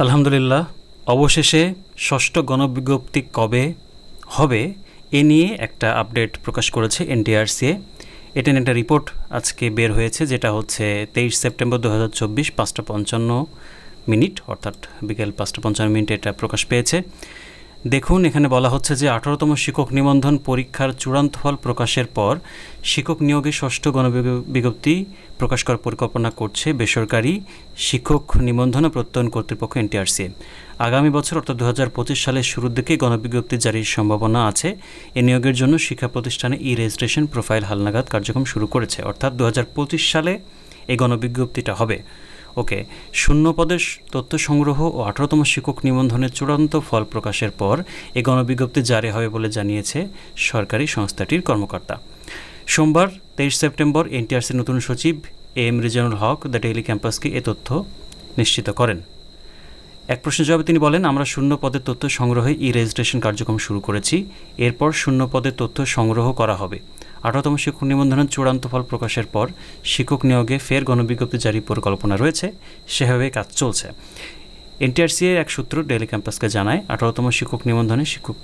আলহামদুলিল্লাহ, অবশেষে ষষ্ঠ গণবিজ্ঞপ্তি কবে হবে এ নিয়ে একটা আপডেট প্রকাশ করেছে এনটিআরসিএ এটা একটা রিপোর্ট আজকে বের হয়েছে, যেটা হচ্ছে তেইশ সেপ্টেম্বর দু হাজার চব্বিশ পাঁচটা পঞ্চান্ন মিনিট, অর্থাৎ বিকেল পাঁচটা পঞ্চান্ন মিনিটে এটা প্রকাশ পেয়েছে। দেখুন, এখানে বলা হচ্ছে যে আঠারোতম শিক্ষক নিবন্ধন পরীক্ষার চূড়ান্ত ফল প্রকাশের পর শিক্ষক নিয়োগে ষষ্ঠ গণবিজ্ঞপ্তি প্রকাশ করার পরিকল্পনা করছে বেসরকারি শিক্ষক নিবন্ধন প্রত্যয়ন কর্তৃপক্ষ এনটিআরসি। আগামী বছর, অর্থাৎ দু হাজার পঁচিশ সালের শুরুর দিকে গণবিজ্ঞপ্তি জারির সম্ভাবনা আছে। এ নিয়োগের জন্য শিক্ষা প্রতিষ্ঠানে ই রেজিস্ট্রেশন প্রোফাইল হালনাগাদ কার্যক্রম শুরু করেছে। অর্থাৎ দু সালে এই গণবিজ্ঞপ্তিটা হবে। ওকে, শূন্য পদের তথ্য সংগ্রহ ও আঠারোতম শিক্ষক নিবন্ধনের চূড়ান্ত ফল প্রকাশের পর এ গণবিজ্ঞপ্তি জারি হবে বলে জানিয়েছে সরকারি সংস্থাটির কর্মকর্তা। সোমবার তেইশ সেপ্টেম্বর এনটিআরসির নতুন সচিব A M Rizanul Haque the daily ক্যাম্পাসকে এ তথ্য নিশ্চিত করেন। এক প্রশ্নের জবাবে তিনি বলেন, আমরা শূন্য পদের তথ্য সংগ্রহে ই রেজিস্ট্রেশন কার্যক্রম শুরু করেছি। এরপর শূন্য পদের তথ্য সংগ্রহ করা হবে। আঠারোতম শিক্ষক নিবন্ধনের চূড়ান্ত ফল প্রকাশের পর শিক্ষক নিয়োগে ফের গণবিজ্ঞপ্তি জারির পরিকল্পনা রয়েছে। সেভাবে কাজ চলছে। এনটিআরসি এর এক সূত্র ডেলি ক্যাম্পাসকে জানায়, আঠারোতম শিক্ষক নিবন্ধনে শিক্ষক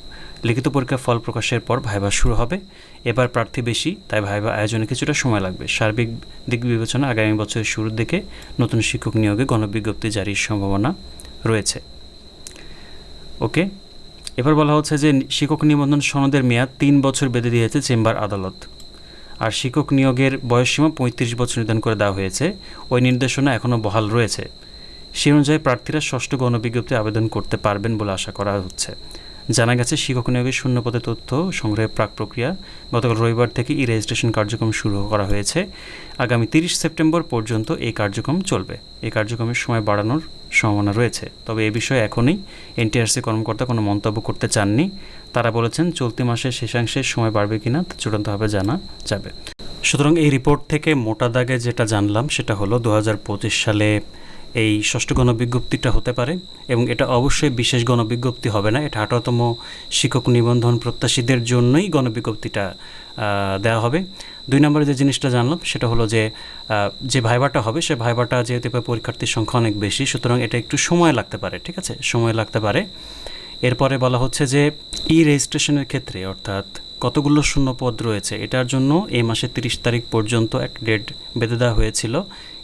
লিখিত পরীক্ষার ফল প্রকাশের পর ভাইবা শুরু হবে। এবার প্রার্থী বেশি, তাই ভাইবা আয়োজনে কিছুটা সময় লাগবে। সার্বিক দিক বিবেচনা আগামী বছরের শুরুর দিকে নতুন শিক্ষক নিয়োগে গণবিজ্ঞপ্তি জারির সম্ভাবনা রয়েছে। ওকে? এবার বলা হচ্ছে যে শিক্ষক নিবন্ধন সনদের মেয়াদ তিন বছর বেঁধে দিয়েছে চেম্বার আদালত। আর শিক্ষক নিয়োগের বয়সসীমা পঁয়ত্রিশ বছর নির্ধারণ করে দেওয়া হয়েছে। ওই নির্দেশনা এখনও বহাল রয়েছে। সেই অনুযায়ী প্রার্থীরা ষষ্ঠ গণবিজ্ঞপ্তি আবেদন করতে পারবেন বলে আশা করা হচ্ছে। জানা গেছে, শিক্ষক নিয়োগের শূন্যপদে তথ্য সংগ্রহের প্রাক প্রক্রিয়া গতকাল রবিবার থেকে ই রেজিস্ট্রেশন কার্যক্রম শুরু করা হয়েছে। আগামী তিরিশ সেপ্টেম্বর পর্যন্ত এই কার্যক্রম চলবে। এই কার্যক্রমের সময় বাড়ানোর সম্ভাবনা রয়েছে। তবে এ বিষয়ে এখনই এনটিআরসি কর্মকর্তা কোনো মন্তব্য করতে চাননি। তারা বলেছেন, চলতি মাসের শেষাংশের সময় বাড়বে কিনা তা চূড়ান্তভাবে জানা যাবে। সুতরাং এই রিপোর্ট থেকে মোটা দাগে যেটা জানলাম, সেটা হলো দু হাজার পঁচিশ সালে এই ষষ্ঠ গণবিজ্ঞপ্তিটা হতে পারে এবং এটা অবশ্যই বিশেষ গণবিজ্ঞপ্তি হবে না। এটা আঠারোতম শিক্ষক নিবন্ধন প্রত্যাশীদের জন্যই গণবিজ্ঞপ্তিটা দেওয়া হবে। দুই নম্বরে যে জিনিসটা জানলাম সেটা হলো যে যে ভাইবাটা হবে সে ভাইবাটা যেহেতু পরীক্ষার্থীর সংখ্যা অনেক বেশি, সুতরাং এটা একটু সময় লাগতে পারে, ঠিক আছে? সময় লাগতে পারে। এরপরে বলা হচ্ছে যে ই রেজিস্ট্রেশনের ক্ষেত্রে, অর্থাৎ কতগুলো শূন্য পদ রয়েছে? এটার জন্য এই মাসের তিরিশ তারিখ পর্যন্ত এক ডেট বেঁধে দেওয়া হয়েছিল।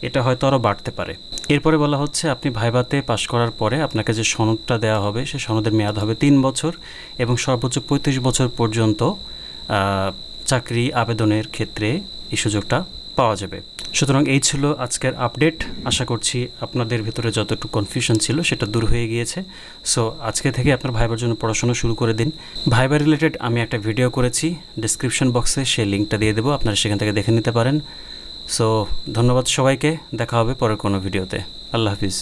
এটা হয়তো আরও বাড়তে পারে। এরপরে বলা হচ্ছে, আপনি ভাইভাতে পাশ করার পরে আপনাকে যে সনদটা দেওয়া হবে, সে সনদের মেয়াদ হবে তিন বছর এবং সর্বোচ্চ পঁয়ত্রিশ বছর পর্যন্ত চাকরি আবেদনের ক্ষেত্রে এই সুযোগটা পাওয়া যাবে। সুতরাং এই ছিল আজকের আপডেট। আশা করছি আপনাদের ভিতরে যতটুকু কনফিউশন ছিল সেটা দূর হয়ে গিয়েছে। সো আজকে থেকে আপনার ভাইবার জন্য পড়াশোনা শুরু করে দিন। ভাইবার রিলেটেড আমি একটা ভিডিও করেছি। ডিসক্রিপশন বক্সে সেই লিঙ্কটা দিয়ে দেবো। আপনারা সেখান থেকে দেখে নিতে পারেন। সো ধন্যবাদ সবাইকে। দেখা হবে পরের কোনো ভিডিওতে আল্লাহ হাফিজ।